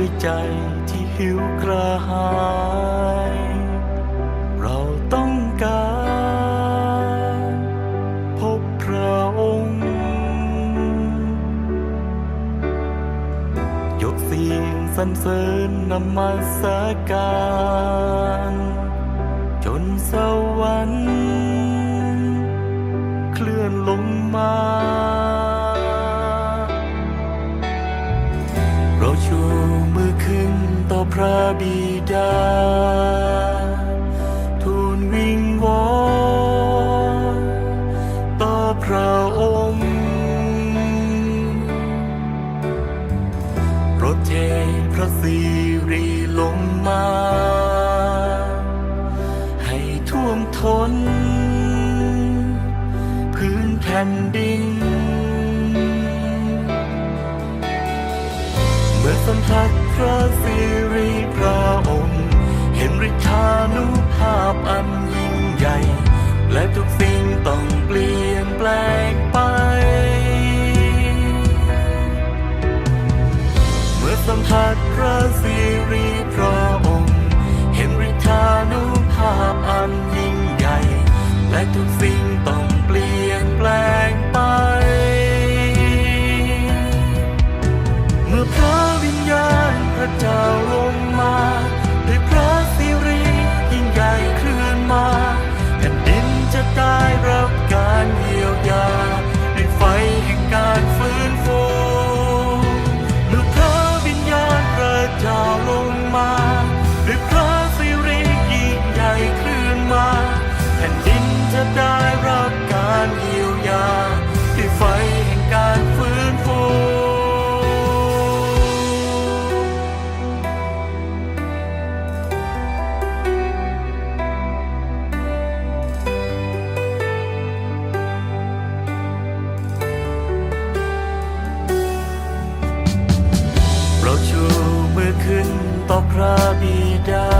ด้วยใจที่หิวกระหาย เราต้องการ พบพระองค์ ยกเสียงสรรเสริญนมัสการ จนสวรรค์ เคลื่อนลงมา เราชูมือขึ้นต่อพระบิดา ทูลวิงวอนต่อพระองค์รดเทพระสิริลงมา ให้ท่วมทนพื้นแผ่นดิน สัมผัสพระสิริพระองค์ เห็นฤทธานุภาพอันยิ่งใหญ่ และทุกสิ่งต้องเปลี่ยนแปลงไป เมื่อสัมผัสพระสิริพระองค์ เห็นฤทธานุภาพอันยิ่งใหญ่ และทุก ขึ้นต่อพระบิดา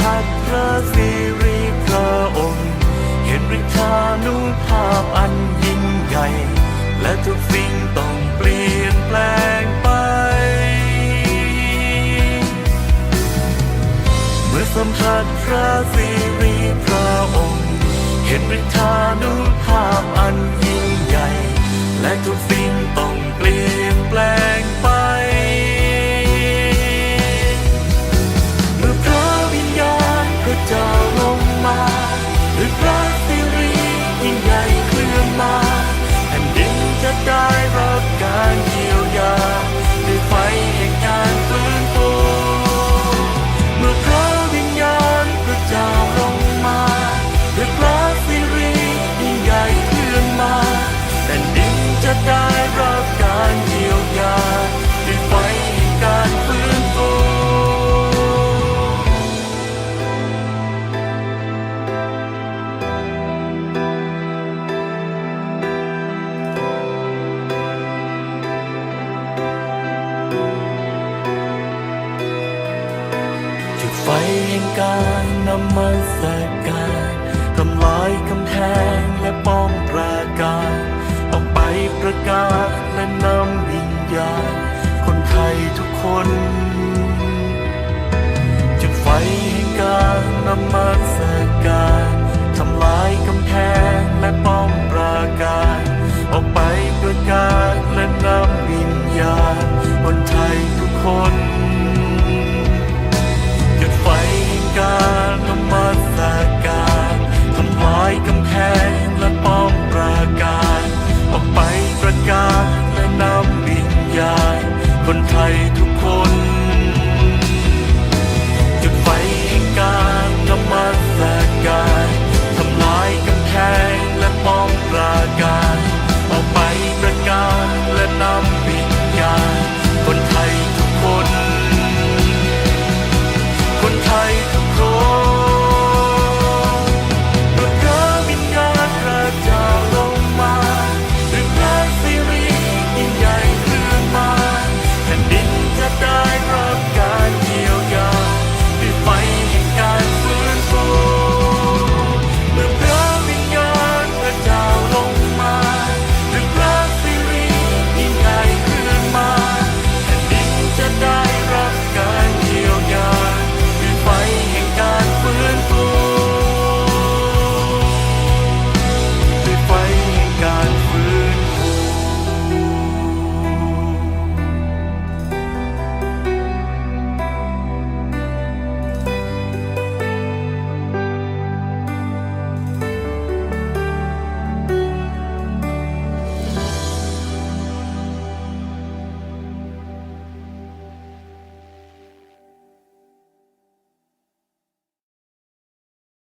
เมื่อสัมผัสพระสิริพระองค์ เห็นฤทธานุภาพอันยิ่งใหญ่ และทุกสิ่งต้องเปลี่ยนแปลงไป เมื่อสัมผัสพระสิริพระองค์ เห็นฤทธานุภาพอันยิ่งใหญ่ และทุกสิ่ง ไฟแห่งการนำมาสการทำลายกำแพงและป้อมปราการออกไปประกาศและนำวิญญาณคนไทยทุกคน